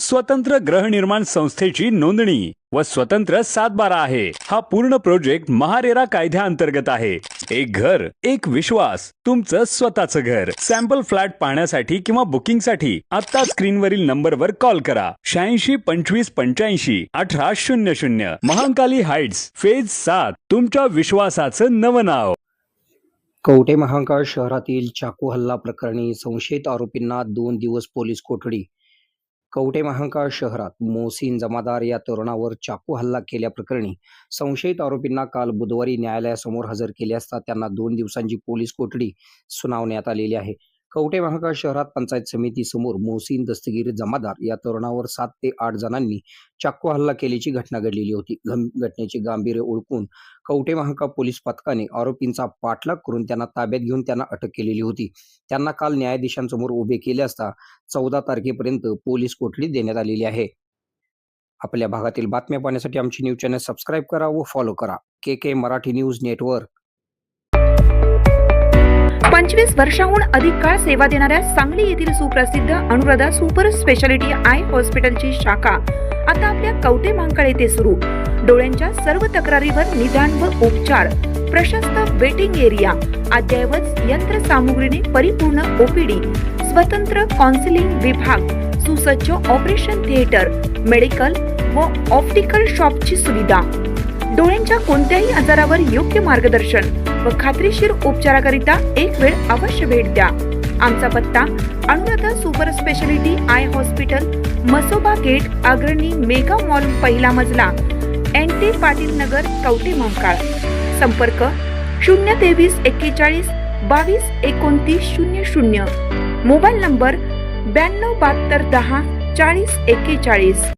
स्वतंत्र गृहनिर्माण संस्थेची नोंदणी व स्वतंत्र सातबारा आहे. हा पूर्ण प्रोजेक्ट महारेरा कायद्याअंतर्गत आहे. एक घर एक विश्वास तुमचं स्वतःचं घर. सॅम्पल फ्लॅट पाहण्यासाठी किंवा बुकिंगसाठी आता स्क्रीनवरील नंबरवर कॉल करा. शहाऐंशी पंचवीस पंच्याऐंशी अठरा शून्य शून्य. महाकाली हाइट्स फेज सात तुमच्या विश्वासाचं नवं नाव. कवटे महाकाळ शहरातील चाकू हल्ला प्रकरणी संशयित आरोपींना दोन दिवस पोलीस कोठडी. कवठे महांकाळ शहरात मोहसिन जमादार या तरुणावर चाकू हल्ला केल्याप्रकरणी संशयित आरोपींना काल बुधवारी न्यायालयासमोर हजर केले असता त्यांना दोन दिवसांची पोलीस कोठडी सुनावण्यात आलेली आहे. कवटे महाकाळ शहरात पंचायत समितीसमोर मोहसिन दस्तगीर जमादार या तरुणावर सात ते आठ जणांनी चाकू हल्ला केल्याची घटना घडलेली होती. घटनेचे गांभीर्य ओळखून कवटे महाकाळ पोलीस पथकाने आरोपींचा पाठलाग करून त्यांना ताब्यात घेऊन त्यांना अटक केलेली होती. त्यांना काल न्यायाधीशांसमोर उभे केले असता चौदा तारखेपर्यंत पोलीस कोठडी देण्यात आलेली आहे. आपल्या भागातील बातम्या पाहण्यासाठी आमची न्यूज चॅनल सबस्क्राईब करा व फॉलो करा. K K Marathi news network. पंचवीस वर्षाहून अधिक काळ सेवा देणाऱ्या सांगली येथील सुप्रसिद्ध अनुराधा सुपर स्पेशालिटी आय हॉस्पिटलची शाखा आता आपल्या कवटे मांकाळ येथे सुरू. डोळ्यांच्या सर्व तक्रारीवर निदान व उपचार. प्रशस्त वेटिंग एरिया. अद्ययावत यंत्रसामुग्रीने परिपूर्ण ओपीडी. स्वतंत्र कॉन्सिलिंग विभाग. सुसज्ज ऑपरेशन थिएटर मेडिकल व ऑप्टिकल शॉपची सुविधा. डोळ्यांच्या कोणत्याही आजारावर योग्य मार्गदर्शन. व खात्रीशीर उपचाराकरिता एक वेळ अवश्य भेट द्या. आमचा पत्ता Anuradha super speciality eye hospital Masoba gate Agrani mega mall पहिला मजला एन टी पाटील नगर कवठे महाकाळ. संपर्क शून्य तेवीस एक्केचाळीस बावीस एकोणतीस शून्य शून्य. मोबाईल नंबर ब्याण्णव बहात्तर दहा चाळीस एक्केचाळीस.